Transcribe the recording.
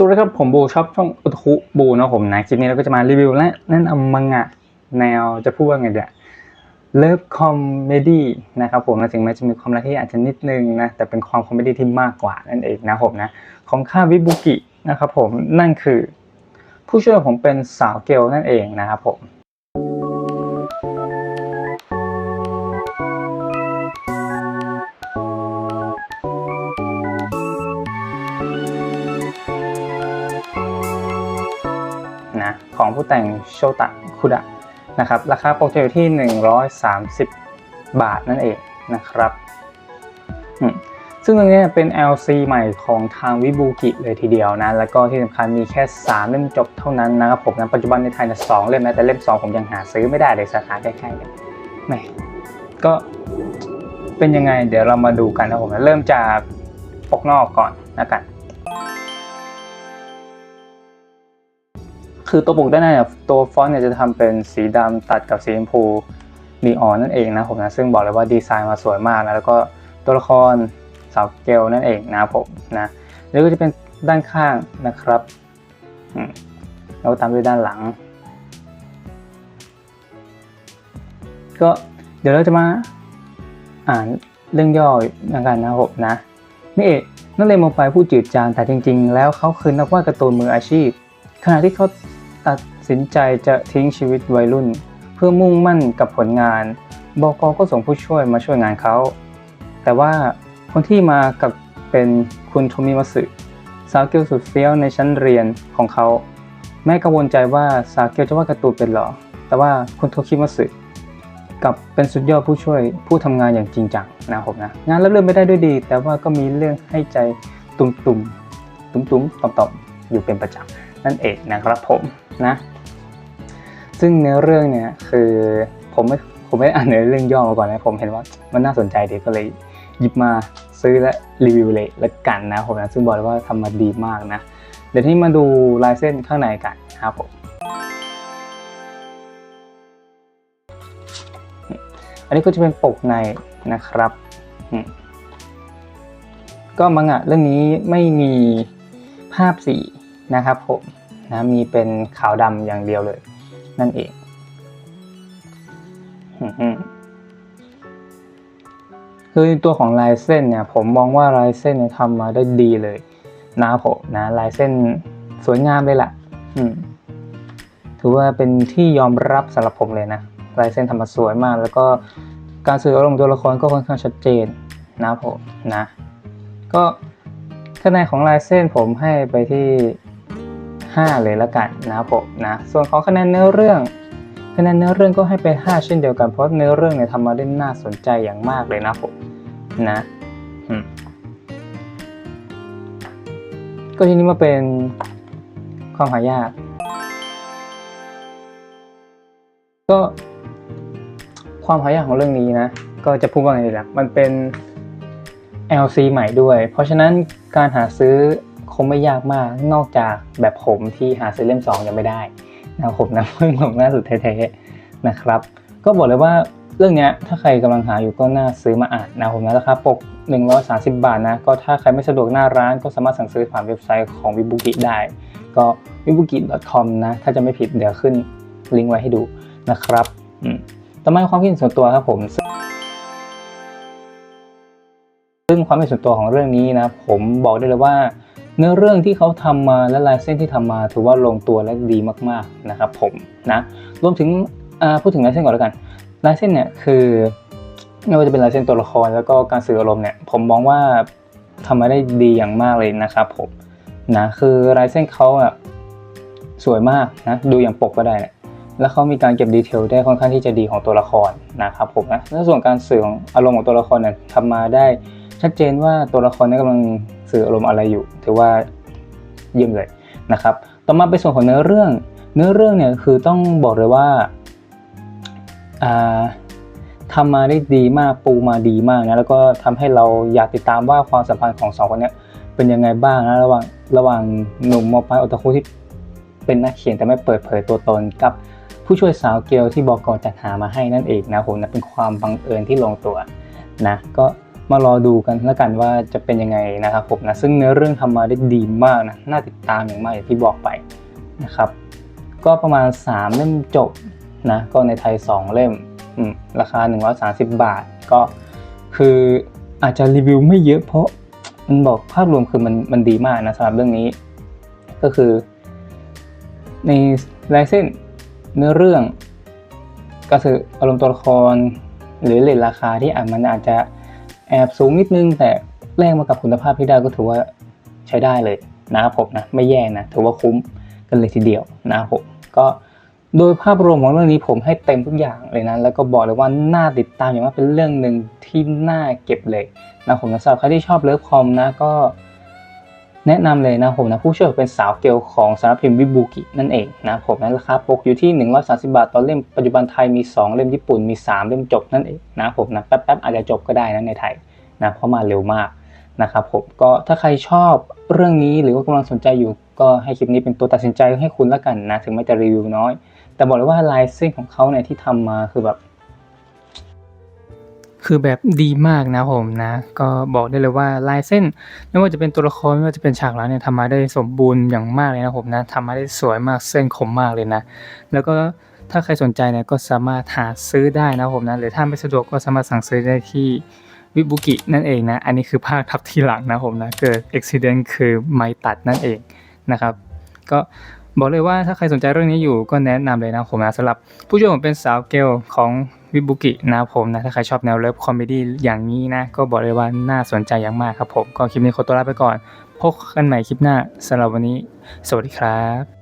สวัสดีครับผมบูชอบช่องอุตคุบูนะผมนะคลิปนี้เราก็จะมารีวิวและแนะนำมังงะแนวจะพูดว่าไงเดี๋ยเลิฟคอมเมดี้นะครับผมนะถึงแม้จะมีความรักที่อาจจะนิดนึงนะแต่เป็นความคอมเมดี้ที่มากกว่านั่นเองนะผมนะของค่าวิบุกินะครับผมนั่นคือ ผู้ช่วยผมเป็นสาวเกลนั่นเองนะครับผม ของผู้แต่งโชตะคุดะนะครับราคาปกติอยู่ที่ 130 บาทนั่นเองนะครับซึ่งตรงนี้เป็น LC ใหม่ของทางวิบูกิเลยทีเดียวนะ แล้วก็ที่สำคัญมีแค่ 3 เล่มจบเท่านั้นนะครับผมนะปัจจุบันในไทยนะสองเล่มนะแต่เล่ม 2 ผมยังหาซื้อไม่ได้เลยสาขาใกล้ๆเนี่ยแหมก็เป็นยังไงเดี๋ยวเรามาดูกันนะผมนะเริ่มจากปกนอกก่อนนะกัน คือตัวปกด้านในเนี่ยตัวฟอนต์เนี่ยจะทำเป็นสีดำตัดกับสีชมพูนีออนนั่นเองนะผมนะซึ่งบอกเลยว่าดีไซน์มาสวยมากนะแล้วก็ตัวละครสาวเกลนั่นเองนะผมนะแล้วก็จะเป็นด้านข้างนะครับแล้วตามด้วยด้านหลัง ก็เดี๋ยวเราจะมาอ่านเรื่องย่อแล้วกันนะผมนะนี่เอกนักเรียนมปลายผู้จืดจางแต่จริง ๆ แล้วเขาคือนักวาดการ์ตูนมืออาชีพ ขณะที่เขา ตัดสินใจจะทิ้งชีวิตวัยรุ่น เพื่อมุ่งมั่นกับผลงาน บกก็ส่งผู้ช่วยมาช่วยงานเขา แต่ว่าคนที่มากับเป็นคุณโทมิมัสึสาวเกลสุดเฟี้ยวในชั้นเรียนของเขา แม่กังวลใจว่าสาวเกลจะวาดการ์ตูนเป็นหรอ แต่ว่าคุณโทคิมัสึกับเป็นสุดยอดผู้ช่วยผู้ทำงานอย่างจริงจังนะครับผมนะงานรับเรื่องไม่ได้ด้วยดี แต่ว่าก็มีเรื่องให้ใจตุ่มๆตุ่มๆต่อมต่อมๆอยู่เป็นประจำนั่นเองนะครับผม นะ ซึ่งเนื้อเรื่องเนี่ยคือผมไม่ผมไม่อ่านเนื้อเรื่องย่อมาก่อนนะผมเห็นว่ามันน่าสนใจดีก็เลยหยิบมาซื้อและรีวิวเลยละกันนะผมนะซึ่งบอกเลยว่าทำมาดีมากนะ เดี๋ยวที่มาดูลายเส้นข้างในกันนะครับผมอันนี้ก็จะเป็นปกในนะครับก็มังงะเรื่องนี้ไม่มีภาพสีนะครับผม นะมีเป็นขาวดำอย่างเดียวเลย นั่นเองอืมคือตัวของลายเส้นเนี่ย ผมมองว่าลายเส้นเนี่ยทำมาได้ดีเลยนะผมนะลายเส้นสวยงามเลยล่ะถือว่าเป็นที่ยอมรับสำหรับผมเลยนะลายเส้นทำมาสวยมาก แล้วก็การสื่ออารมณ์ตัวละครก็ค่อนข้างชัดเจนนะผมนะ ก็คะแนนของลายเส้นผมให้ไปที่ 5 เลยละกันนะครับผมนะส่วนของคะแนนเนื้อเรื่องคะแนนเนื้อเรื่องก็ให้ไป 5 เช่นเดียวกันเพราะเนื้อเรื่องเนี่ยทำมาได้น่าสนใจอย่างมากเลยนะผมนะก็ทีนี้มาเป็นความหายาก ก็ความหายากของเรื่องนี้นะ ก็จะพูดว่าไงดีล่ะมันเป็น LC ใหม่ด้วย เพราะฉะนั้นการหาซื้อ คงไม่ยากมากนอกจากแบบผมที่หาซื้อเล่ม2ยังไม่ได้นะครับผมนะเพิ่งลงหน้าสุดแท้ๆนะครับ ก็บอกเลยว่าเรื่องนี้ถ้าใครกำลังหาอยู่ก็น่าซื้อมาอ่านนะผมนะราคาปก 130 บาทนะก็ถ้าใครไม่สะดวกหน้าร้านก็สามารถสั่งซื้อผ่านเว็บไซต์ของวิบุกิได้ ก็ wibuki.com นะถ้าจะไม่ผิดเดี๋ยวขึ้นลิงก์ไว้ให้ดูนะครับอืมต่อมาความคิดเห็นส่วนตัวครับผมซึ่งความเป็นส่วนตัวของเรื่องนี้นะผมบอกได้เลยว่า เนื้อเรื่องที่เขาทำมาและลายเส้นที่ทำมาถือว่าลงตัวและดีมากๆนะครับผมนะรวมถึงพูดถึงลายเส้นก่อนแล้วกันลายเส้นเนี่ยคือไม่ว่าจะเป็นลายเส้นตัวละครแล้วก็การสื่ออารมณ์เนี่ยผมมองว่าทำมาได้ดีอย่างมากเลยนะครับผมนะคือลายเส้นเขาอะสวยมากนะดูอย่างปกก็ได้นี่ยแล้วเขามีการเก็บดีเทลได้ค่อนข้างที่จะดีของตัวละครนะครับผมนะและส่วนการสื่อของอารมณ์ของตัวละครเนี่ยทำมาได้ ชัดเจนว่าตัวละครนี้กำลังสื่ออารมณ์อะไรอยู่ ถือว่าเยี่ยมเลยนะครับ ต่อมาเป็นส่วนของเนื้อเรื่อง เนื้อเรื่องเนี่ยคือต้องบอกเลยว่าอ่าทำมาได้ดีมากปูมาดีมากนะแล้วก็ทำให้เราอยากติดตามว่าความสัมพันธ์ของสองคนเนี้ยเป็นยังไงบ้างนะระหว่างระหว่างหนุ่มมอปลายโอตาคุที่เป็นนักเขียนแต่ไม่เปิดเผยตัวตนกับผู้ช่วยสาวเกลที่บอกจัดหามาให้นั่นเองนะผมนะเป็นความบังเอิญที่ลงตัวนะก็ มารอดูกันแล้วกันว่าจะเป็นยังไงนะครับผมนะซึ่งเนื้อเรื่องทำมาได้ดีมากนะน่าติดตามอย่างมากอย่างที่บอกไปนะครับก็ประมาณ 3 เล่มจบนะก็ในไทย 2 เล่มอืมราคา 130 บาท ก็คืออาจจะรีวิวไม่เยอะเพราะมันบอกภาพรวมคือมันมันดีมากนะสำหรับเรื่องนี้ ก็คือ ในลายเส้นเนื้อเรื่อง ก็คืออารมณ์ตัวละคร หรือเลทราคาที่อาจมันอาจจะ แอบสูงนิดนึง แต่แลกมากับคุณภาพที่ได้ก็ถือว่าใช้ได้เลยนะครับผมนะไม่แย่นะถือว่าคุ้มกันเลยทีเดียวนะครับผมก็โดยภาพรวมของเรื่องนี้ผมให้เต็มทุกอย่างเลยนะ แล้วก็บอกเลยว่าน่าติดตามอย่างมากเป็นเรื่องหนึ่งที่น่าเก็บเลยนะผมนะสำหรับใครที่ชอบเลิฟคอมนะก็ แนะนำเลยนะผมนะผู้ช่วยเป็นสาวเกลของสารพิมพ์วิบูกินั่นเองนะผมนะราคาปกอยู่ที่ 130 บาทต่อเล่มปัจจุบันไทยมี 2 เล่มญี่ปุ่นมี 3 เล่มจบนั่นเองนะผมนะแป๊บๆอาจจะจบก็ได้นะในไทยนะเพราะมาเร็วมากนะครับผมก็ถ้าใครชอบเรื่องนี้หรือว่ากำลังสนใจอยู่ก็ให้คลิปนี้เป็นตัวตัดสินใจให้คุณละกันนะถึงแม้จะรีวิวน้อย แต่บอกเลยว่าลายเส้นของเขาเนี่ยที่ทำมาคือแบบ คือแบบดีมากนะผมนะ ก็บอกได้เลยว่าลายเส้นไม่ว่าจะเป็นตัวละครไม่ว่าจะเป็นฉากหลังเนี่ยทำมาได้สมบูรณ์อย่างมากเลยนะผมนะทำมาได้สวยมากเส้นคมมากเลยนะ แล้วก็ถ้าใครสนใจเนี่ยก็สามารถหาซื้อได้นะผมนะหรือถ้าไม่สะดวกก็สามารถสั่งซื้อได้ที่วิบุกินั่นเองนะ อันนี้คือภาคทับทีหลังนะผมนะ เกิดอุบิเหตุคือไม้ตัดนั่นเองนะครับ ก็ บอกเลยว่าถ้าใครสนใจเรื่องนี้อยู่ก็แนะนำเลยนะผมนะสำหรับ ผู้ช่วยผมเป็นสาวเกลของวิบุกินะผมนะ ถ้าใครชอบแนวเลิฟคอมเมดี้อย่างนี้นะ ก็บอกเลยว่าน่าสนใจอย่างมากครับผม ก็คลิปนี้ขอตัวลาไปก่อน พบกันใหม่คลิปหน้าสำหรับวันนี้ สวัสดีครับ